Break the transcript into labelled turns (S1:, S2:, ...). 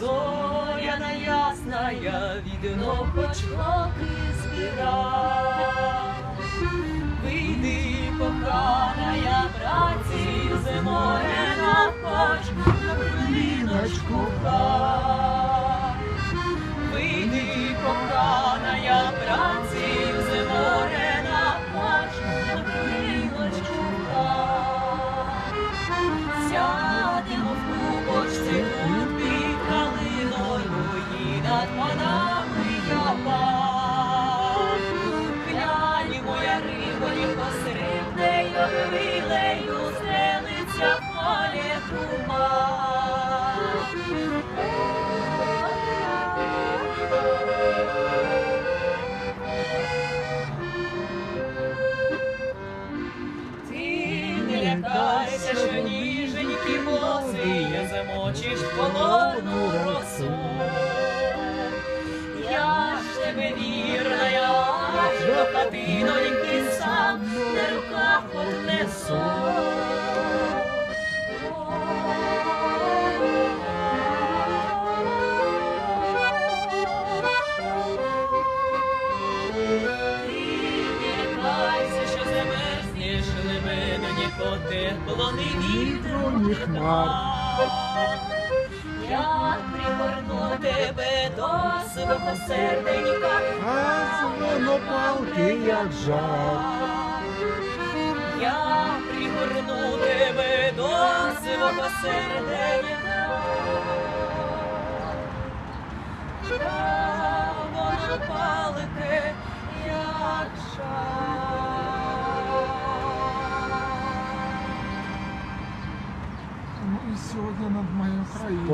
S1: зоряна ясна, я відно хоч роки збіра. Вийди, кохана, я праці зиморена, хоч на хвилиночку хай. Тут калиною над панами я пан. Глянь, моя рибоні посеред нею хвилею стелиться в що не замочиш холодну росу. Я ж тебе вірна, я аж до хатиноньки сам на руках однесу. Замерзнеш, не вітру, ні хмар. Я пригорну тебе до свого серденька,
S2: А воно палки, як жар.
S1: Я пригорну тебе до свого серденька. Та воно палке, як жар.
S3: Ну і сьогодні над моєю країною.